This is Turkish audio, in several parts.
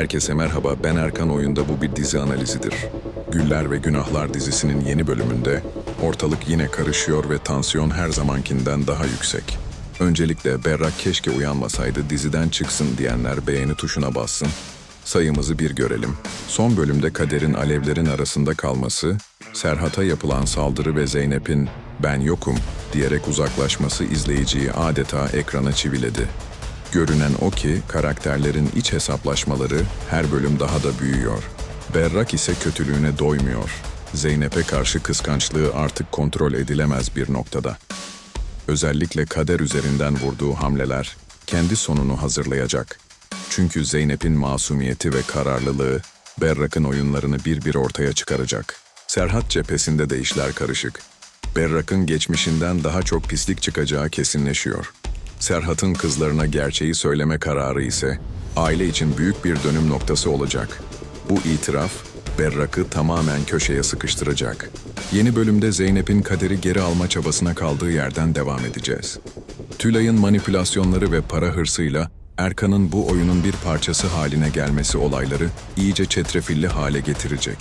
Herkese merhaba, ben Erkan Oyun'da bu bir dizi analizidir. Güller ve Günahlar dizisinin yeni bölümünde ortalık yine karışıyor ve tansiyon her zamankinden daha yüksek. Öncelikle Berrak keşke uyanmasaydı diziden çıksın diyenler beğeni tuşuna bassın. Sayımızı bir görelim. Son bölümde Kader'in alevlerin arasında kalması, Serhat'a yapılan saldırı ve Zeynep'in ben yokum diyerek uzaklaşması izleyiciyi adeta ekrana çiviledi. Görünen o ki karakterlerin iç hesaplaşmaları her bölüm daha da büyüyor. Berrak ise kötülüğüne doymuyor. Zeynep'e karşı kıskançlığı artık kontrol edilemez bir noktada. Özellikle kader üzerinden vurduğu hamleler kendi sonunu hazırlayacak. Çünkü Zeynep'in masumiyeti ve kararlılığı Berrak'ın oyunlarını bir bir ortaya çıkaracak. Serhat cephesinde de işler karışık. Berrak'ın geçmişinden daha çok pislik çıkacağı kesinleşiyor. Serhat'ın kızlarına gerçeği söyleme kararı ise aile için büyük bir dönüm noktası olacak. Bu itiraf Berrak'ı tamamen köşeye sıkıştıracak. Yeni bölümde Zeynep'in kaderi geri alma çabasına kaldığı yerden devam edeceğiz. Tülay'ın manipülasyonları ve para hırsıyla Erkan'ın bu oyunun bir parçası haline gelmesi olayları iyice çetrefilli hale getirecek.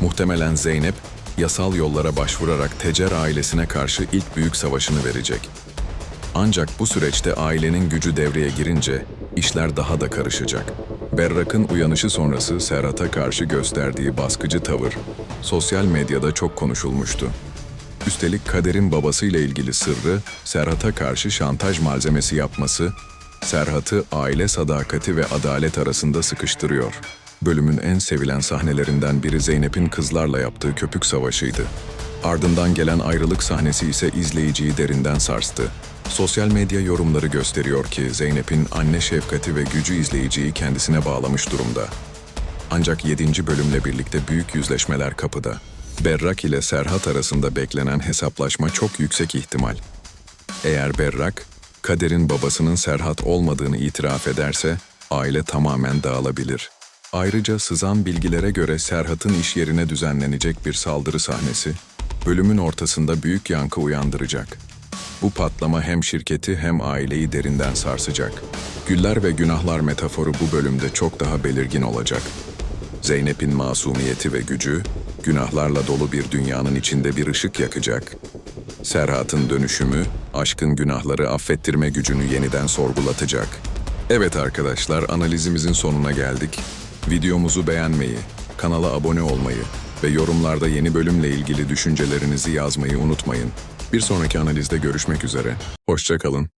Muhtemelen Zeynep, yasal yollara başvurarak Tecer ailesine karşı ilk büyük savaşını verecek. Ancak bu süreçte ailenin gücü devreye girince işler daha da karışacak. Berrak'ın uyanışı sonrası Serhat'a karşı gösterdiği baskıcı tavır sosyal medyada çok konuşulmuştu. Üstelik Kader'in babasıyla ilgili sırrı Serhat'a karşı şantaj malzemesi yapması Serhat'ı aile sadakati ve adalet arasında sıkıştırıyor. Bölümün en sevilen sahnelerinden biri Zeynep'in kızlarla yaptığı köpük savaşıydı. Ardından gelen ayrılık sahnesi ise izleyiciyi derinden sarstı. Sosyal medya yorumları gösteriyor ki Zeynep'in anne şefkati ve gücü izleyiciyi kendisine bağlamış durumda. Ancak 7. bölümle birlikte büyük yüzleşmeler kapıda. Berrak ile Serhat arasında beklenen hesaplaşma çok yüksek ihtimal. Eğer Berrak, Kader'in babasının Serhat olmadığını itiraf ederse, aile tamamen dağılabilir. Ayrıca sızan bilgilere göre Serhat'ın iş yerine düzenlenecek bir saldırı sahnesi, bölümün ortasında büyük yankı uyandıracak. Bu patlama hem şirketi hem aileyi derinden sarsacak. Güller ve günahlar metaforu bu bölümde çok daha belirgin olacak. Zeynep'in masumiyeti ve gücü, günahlarla dolu bir dünyanın içinde bir ışık yakacak. Serhat'ın dönüşümü, aşkın günahları affettirme gücünü yeniden sorgulatacak. Evet arkadaşlar, analizimizin sonuna geldik. Videomuzu beğenmeyi, kanala abone olmayı ve yorumlarda yeni bölümle ilgili düşüncelerinizi yazmayı unutmayın. Bir sonraki analizde görüşmek üzere. Hoşçakalın.